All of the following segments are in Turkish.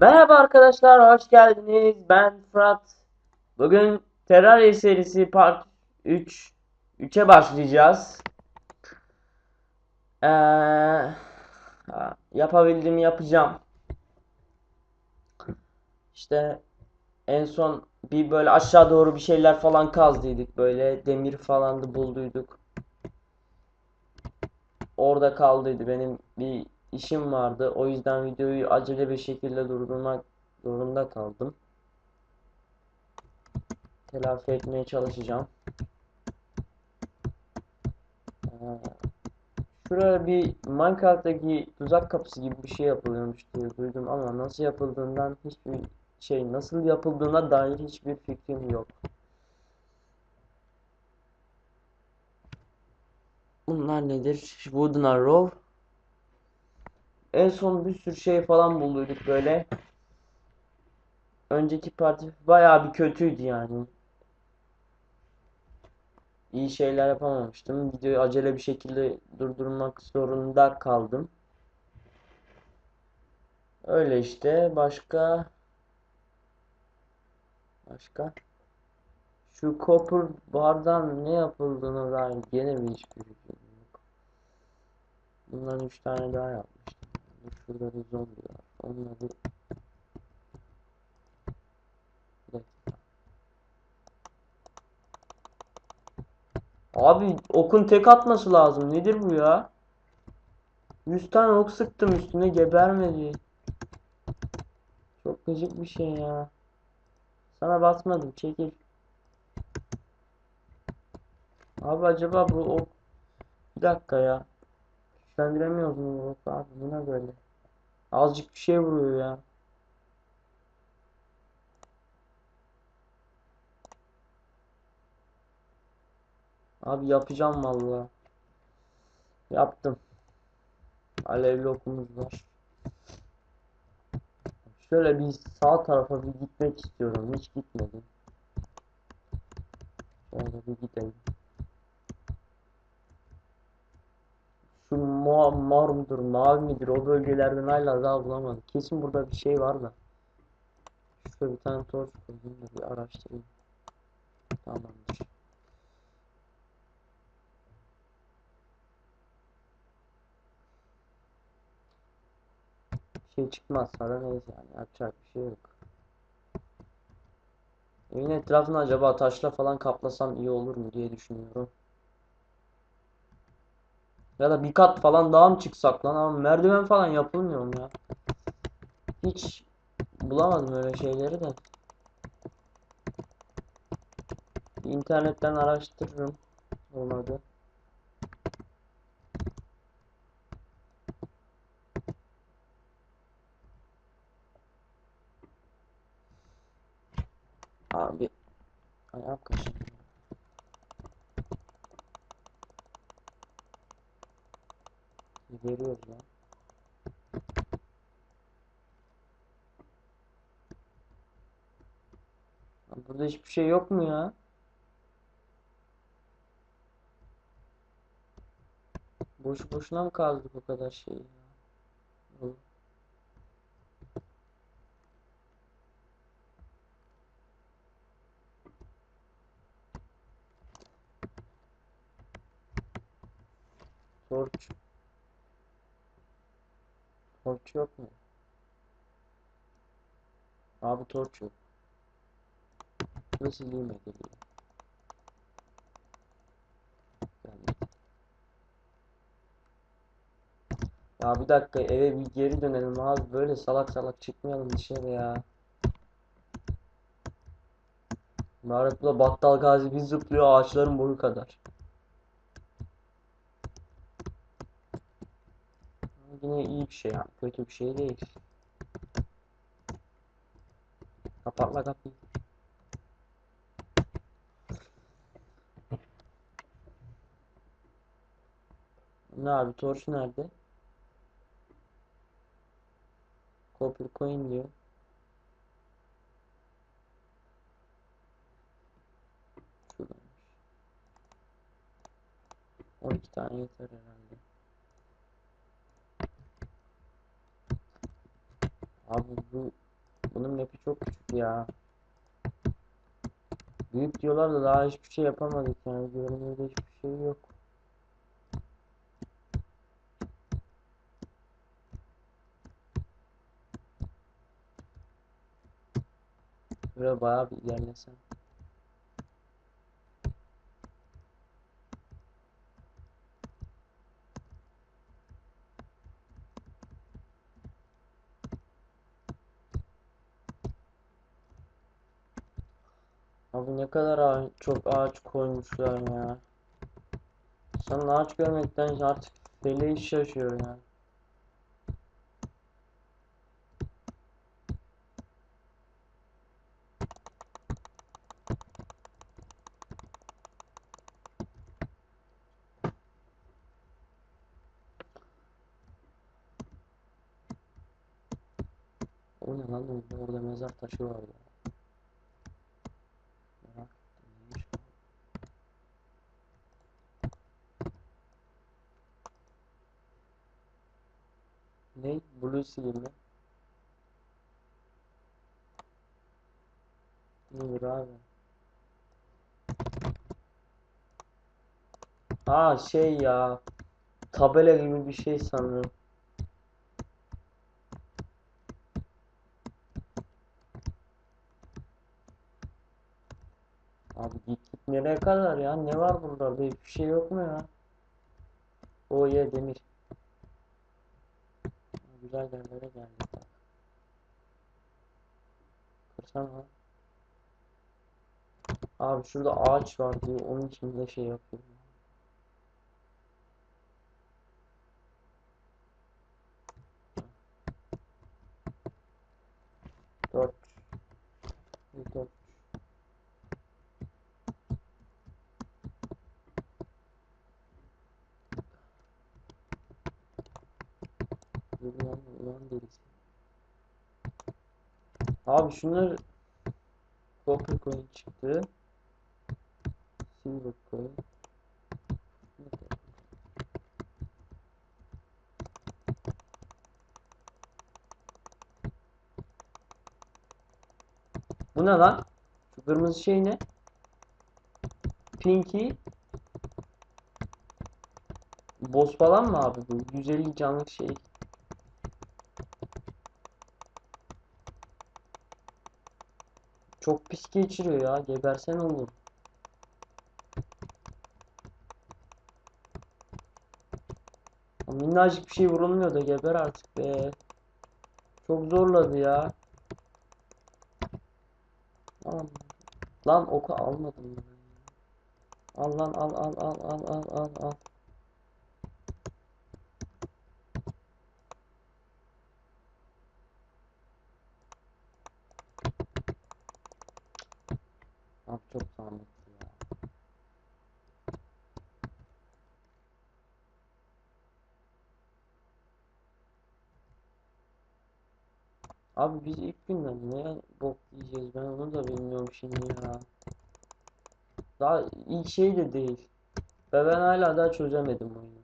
Merhaba arkadaşlar, hoş geldiniz. Ben Fırat. Bugün Terraria serisi Part 3 3'e başlayacağız. Ee, yapabildiğimi yapacağım. İşte en son bir böyle aşağı doğru bir şeyler falan kazdıydık böyle demir falan da bulduyduk. Orada kaldıydı. Benim bir işim vardı. O yüzden videoyu acele bir şekilde durdurmak zorunda kaldım. Telafi etmeye çalışacağım. Ee, Şuraya bir Minecraft'taki tuzak kapısı gibi bir şey yapılıyormuş diye duydum ama nasıl yapıldığından hiçbir şey nasıl yapıldığına dair hiçbir fikrim yok. Bunlar nedir? Wooden Arrow. En son bir sürü şey falan bulduyduk böyle. Önceki parti bayağı bir kötüydü yani. İyi şeyler yapamamıştım. Videoyu acele bir şekilde durdurmak zorunda kaldım. Öyle işte. Başka başka şu copper bardan ne yapıldığına dair gene bir hiçbir fikrim yok. Bundan üç tane daha yapmıştım. Şurada bir zombi var. Onları bir. Abi okun tek atması lazım. Nedir bu ya? 100 tane ok sıktım üstüne gebermedi. Çok gıcık bir şey ya. Sana basmadım. Çekil. Abi acaba bu ok... Bir dakika ya. Oku abi? Bu ne böyle? Azıcık bir şey vuruyor ya. Abi yapacağım vallahi. Yaptım. Alevli okumuz var. Şöyle bir sağ tarafa bir gitmek istiyorum. Hiç gitmedim. Şöyle bir gidelim. Şu ma mor mudur, mavi midir o bölgelerden hala daha bulamadım. Kesin burada bir şey var da. Şurada bir tane torç koydum da bir araştırayım. Tamamdır. Şey çıkmazsa da neyse yani yapacak bir şey yok. Evin etrafını acaba taşla falan kaplasam iyi olur mu diye düşünüyorum. Ya da bir kat falan daha mı çıksak lan ama merdiven falan yapılmıyor mu ya? Hiç bulamadım öyle şeyleri de. İnternetten araştırırım. Olmadı. Abi ayağım kaşındı. Veriyoruz ya. Burada hiçbir şey yok mu ya? Boş boşuna mı kazdık o kadar şeyi ya? Torç. Torç yok mu? Abi torç yok. Nasıl lime geliyor? Ya bir dakika eve bir geri dönelim abi böyle salak salak çıkmayalım dışarı ya. Narat'la Battal Gazi bir zıplıyor ağaçların boyu kadar. Yine iyi bir şey yani kötü bir şey değil. Kapatla kapıyı. Ne abi torç nerede? Copper coin diyor. Şuradaymış. 12 tane yeter herhalde. Abi bu Bunun map'i çok küçük ya. Büyük diyorlar da daha hiçbir şey yapamadık yani. Görünürde hiçbir şey yok. Böyle bayağı bir ilerlesem. Abi ne kadar ağa- çok ağaç koymuşlar ya. Sen ağaç görmekten artık feleği şaşıyor ya. O ne lan orada mezar taşı var ya. Merak ettim neymiş bu? Ne? Blue Seal mi? Nedir abi? Aa şey ya. Tabela gibi bir şey sanırım. Abi git git nereye kadar ya? Ne var burada? Hiçbir şey yok mu ya? O ye demir. Güzel yerlere geldik bak. Kırsana. Abi şurada ağaç var diye onun için de şey yapıyorum. Ulan, ulan delisi. Abi şunlar Copper coin çıktı. Silver coin. Bu ne lan? Şu kırmızı şey ne? Pinky. Boss falan mı abi bu? 150 canlık şey. Çok pis geçiriyor ya. Gebersen olur. Minnacık bir şey vurulmuyor da geber artık be. Çok zorladı ya. Lan, lan oku almadım. Al lan al al al al al al al. Abi çok zahmetli ya. Abi biz ilk günden ne bok yiyeceğiz ben onu da bilmiyorum şimdi ya. Daha ilk şey de değil. Ve ben hala daha çözemedim oyunu.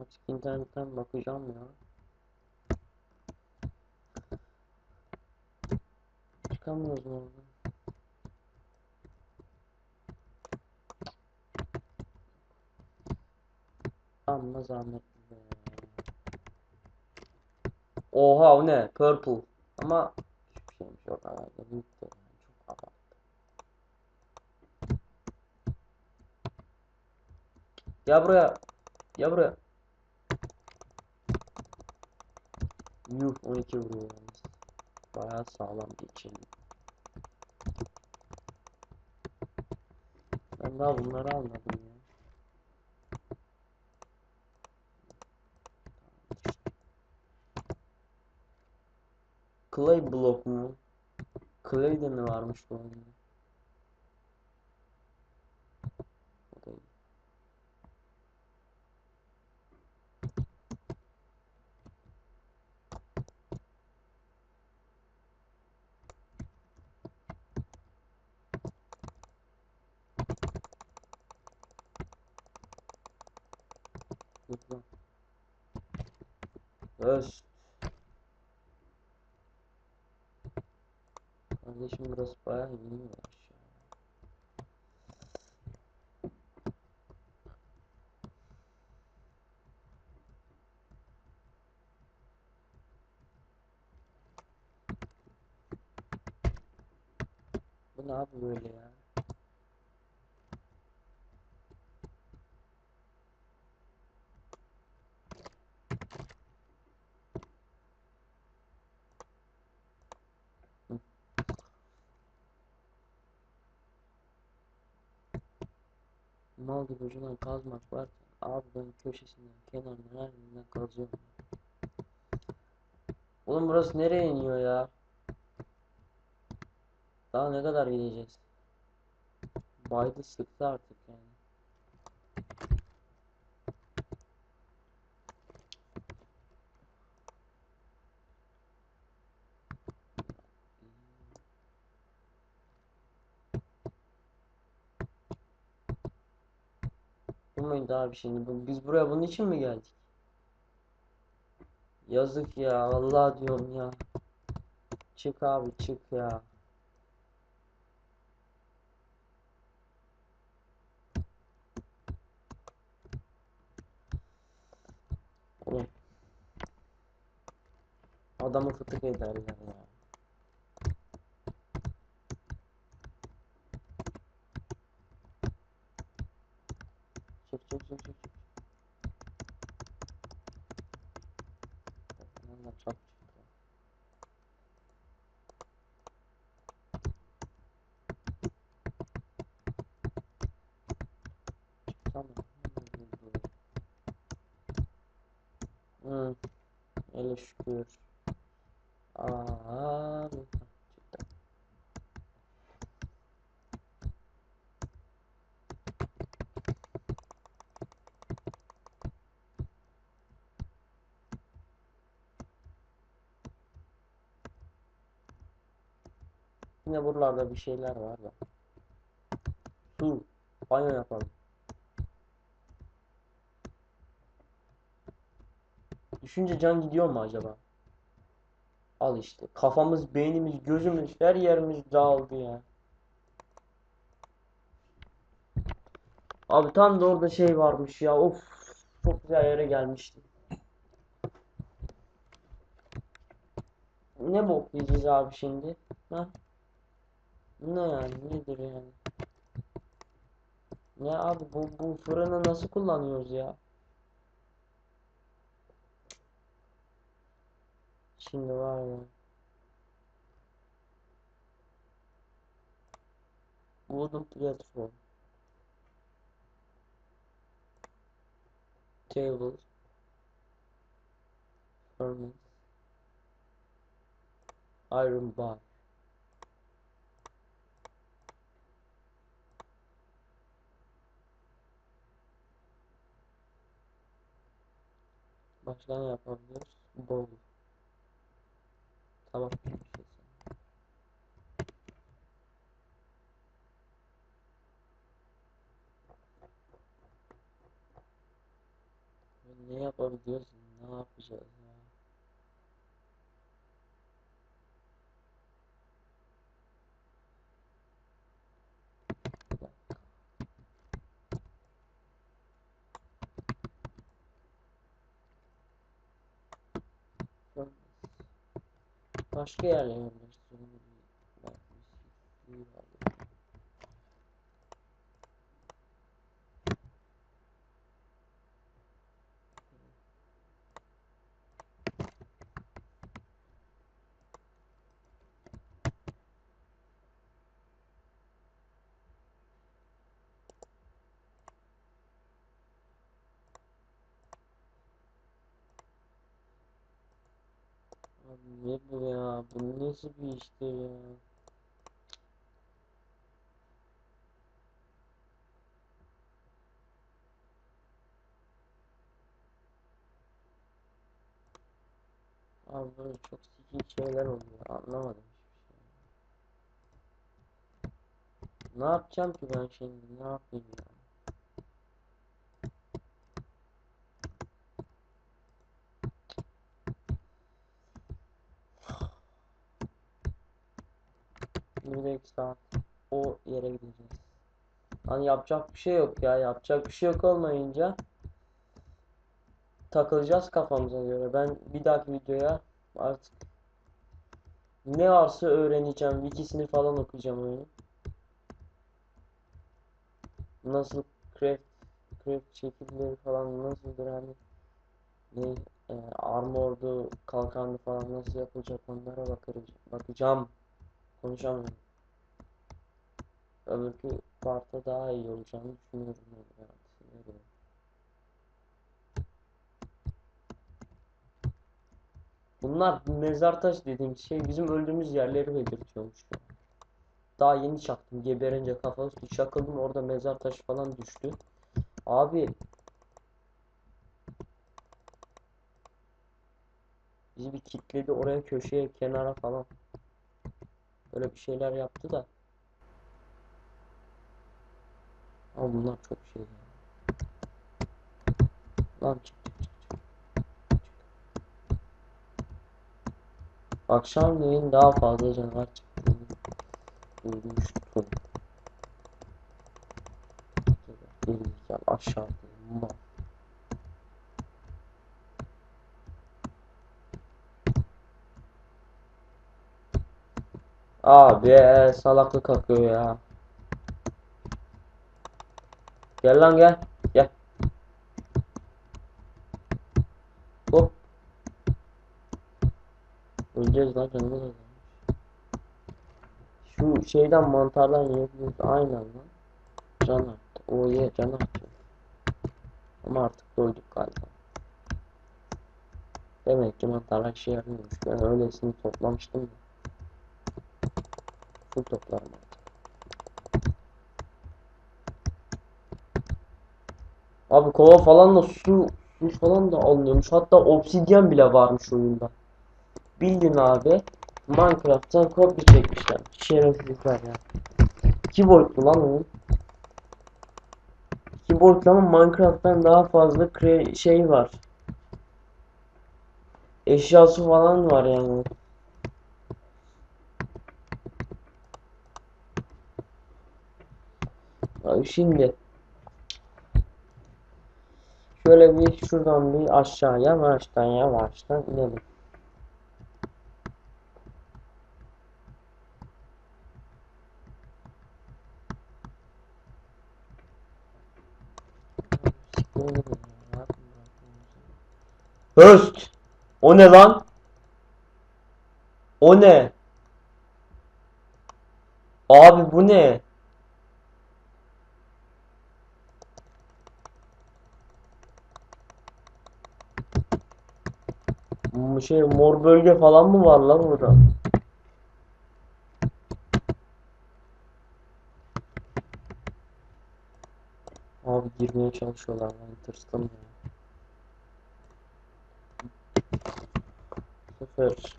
Açık internetten bakacağım ya. Çıkamıyoruz mu oradan? Amma zahmetli be. Oha o ne? Purple. Ama hiçbir şeymiş yok herhalde. Büyük çok abarttı. Gel buraya. Gel buraya. Yuh 12 vuruyor yalnız. Bayağı sağlam geçirdi. Ben daha bunları almadım ya. Clay block mu? Clay de mi varmış bu oyunda? Дождь. В конечном распаде. Mal gibi ucundan kazmak var. Ben köşesinden, kenarından, her yerinden kazıyorum. Oğlum burası nereye iniyor ya? Daha ne kadar gideceğiz? Baydı sıktı artık muydu abi şimdi? Bu- Biz buraya bunun için mi geldik? Yazık ya Allah diyorum ya. Çık abi çık ya. Oğlum. Adamı fıtık ederler ya. Çık çık. çık. Valla çok çıktı. Tamam. Hı. Hele şükür. Abi. Çıktı. Yine buralarda bir şeyler var da. Su. Banyo yapalım. Düşünce can gidiyor mu acaba? Al işte. Kafamız, beynimiz, gözümüz, her yerimiz dağıldı ya. Abi tam da orada şey varmış ya. Of. Çok güzel yere gelmiştim. Ne bok yiyeceğiz abi şimdi? Ha? Ne yani? Nedir yani? Ne abi bu bu fırını nasıl kullanıyoruz ya? Şimdi var ya. Wooden platform. Table. Furnace. Iron bar. Başka ne yapabiliyoruz? Bowl. Tabak sanırım. Ne yapabiliyoruz? Ne yapacağız ya? Bir dakika. Furnace. Başka yerlere yerleştirelim. Bak, bir şey var. Abi bu ya? Bu nasıl bir iştir ya? Abi böyle çok sikik şeyler oluyor. Anlamadım hiçbir şey. Ne yapacağım ki ben şimdi? Ne yapayım ya? Önümüzdeki saat o yere gideceğiz. Hani yapacak bir şey yok ya. Yapacak bir şey yok olmayınca takılacağız kafamıza göre. Ben bir dahaki videoya artık ne varsa öğreneceğim. Wikisini falan okuyacağım oyunu. Nasıl craft craft şekilleri falan nasıldır hani ne e, armordu, kalkanlı falan nasıl yapılacak onlara bakarız. Bakacağım. Konuşamıyorum. Öbürkü parta daha iyi olacağını düşünüyorum. Yani. Bunlar mezar taşı dediğim şey bizim öldüğümüz yerleri belirtiyormuş. Daha yeni çaktım. Geberince kafa üstü çakıldım orada mezar taşı falan düştü. Abi bizi bir kitledi oraya köşeye kenara falan. Böyle bir şeyler yaptı da. Ama bunlar çok şey. Lan çık çık çık çık. Akşamleyin daha fazla canavar çıktığını duymuştum. Gerizekalı aşağıda. Mal. Abi salaklık akıyor ya. Gel lan gel. Gel. Hop. Öleceğiz lan canımız azalmış. Şu şeyden mantardan yiyebiliriz. Aynen lan. Can arttı. O ye can arttı. Ama artık doyduk galiba. Demek ki mantarlar işe yarıyormuş. Ben öylesini toplamıştım da. Full toplarım Abi kova falan da su su falan da alınıyormuş. Hatta obsidyen bile varmış oyunda. Bildin abi. Minecraft'tan kopya çekmişler. Şerefsizler ya. 2 boyutlu lan oyun. 2 boyutlu ama Minecraft'tan daha fazla şey var. Eşyası falan var yani. Abi şimdi şöyle bir şuradan bir aşağı yavaştan yavaştan inelim. Höst! O ne lan? O ne? Abi bu ne? Bu şey mor bölge falan mı var lan burada? Abi girmeye çalışıyorlar ben tırstım ya. Sıfır.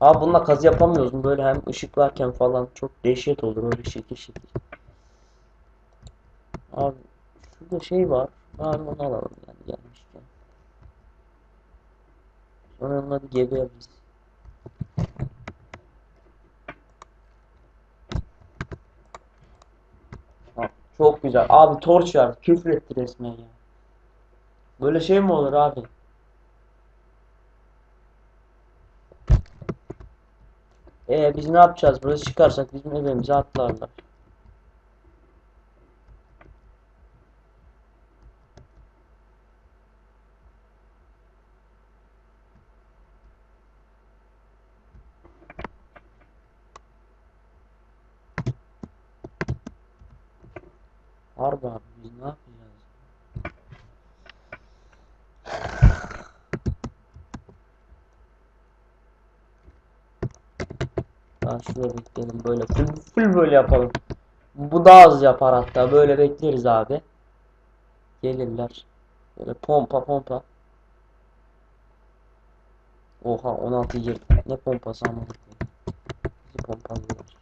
Abi bununla kazı yapamıyoruz mu? Böyle hem ışık varken falan çok dehşet olur öyle şekil şekil. Abi şurada şey var. Abi onu alalım yani gelmişken. Sonra onunla bir gebe. Ha, Çok güzel. Abi torç var. Küfür etti resmen ya. Böyle şey mi olur abi? Ee biz ne yapacağız? Burası çıkarsak bizim evimize atlarlar. Harbi abi biz ne yapacağız? Ben şurada bekleyelim böyle full, full böyle yapalım. Bu daha az yapar hatta böyle bekleriz abi. Gelirler. Böyle pompa pompa. Oha 16 girdi. Ne pompası ama. Bizi pompalıyor.